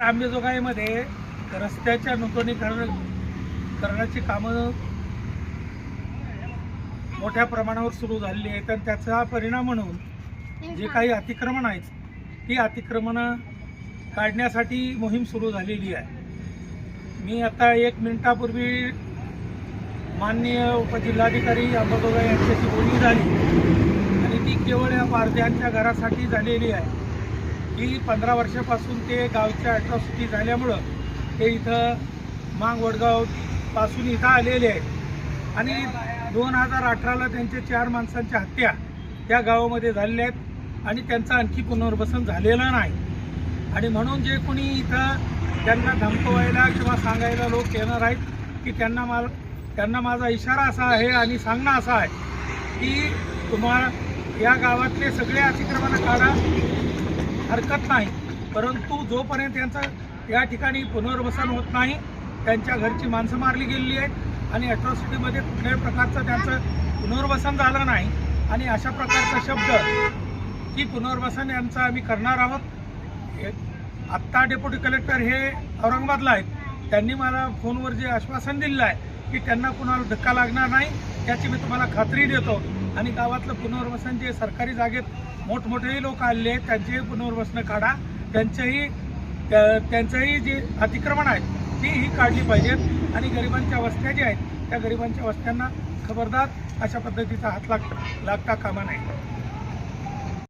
आंबेजोगाईमध्ये रस्त्याच्या नूतनीकरण करण्याची कामं मोठ्या प्रमाणावर सुरू झालेली आहेत आणि त्याचा परिणाम म्हणून जे काही अतिक्रमण आहेत ती अतिक्रमणं काढण्यासाठी मोहीम सुरू झालेली आहे. मी आता एक मिनिटापूर्वी माननीय उपजिल्हाधिकारी अंबाजोगाई यांच्याशी बोलणी झाली आणि ती केवळ या पारध्यांच्या घरासाठी झालेली आहे. की पंधरा वर्षापासून ते गावच्या अट्रॉसिटी झाल्यामुळं ते इथं मांग वडगावपासून इथं आलेले आहेत. आणि दोन हजार अठराला त्यांच्या चार माणसांच्या हत्या त्या गावामध्ये झालेल्या आहेत आणि त्यांचं आणखी पुनर्वसन झालेलं नाही. आणि म्हणून जे कोणी इथं त्यांना धमकवायला किंवा सांगायला लोक येणार आहेत की त्यांना मा त्यांना माझा इशारा असा आहे आणि सांगणं असा आहे की तुम्हाला या गावातले सगळे अतिक्रमणं काढा हरकत नाही. परंतु जोपर्यंत त्यांचं या ठिकाणी पुनर्वसन होत नाही त्यांच्या घरची माणसं मारली गेलेली आहेत आणि अट्रॉसिटीमध्ये कुठल्याही प्रकारचं त्यांचं पुनर्वसन झालं नाही. आणि अशा प्रकारचा शब्द की पुनर्वसन यांचं आम्ही करणार आहोत आत्ता डेप्युटी कलेक्टर हे औरंगाबादला आहेत. त्यांनी मला फोनवर जे आश्वासन दिलेलं आहे की त्यांना कुणाला धक्का लागणार नाही याची मी तुम्हाला खात्री देतो. आणि गावातलं पुनर्वसन जे सरकारी जागेत मोठमोठेही लोक आलेले आहेत त्यांचेही पुनर्वसन काढा. त्यांचंही त्या- त्यांचंही जे अतिक्रमण आहेत तीही काढली पाहिजेत. आणि गरिबांच्या वस्त्या ज्या आहेत त्या गरिबांच्या वस्त्यांना खबरदार अशा पद्धतीचा हात लाग लागता कामा नाही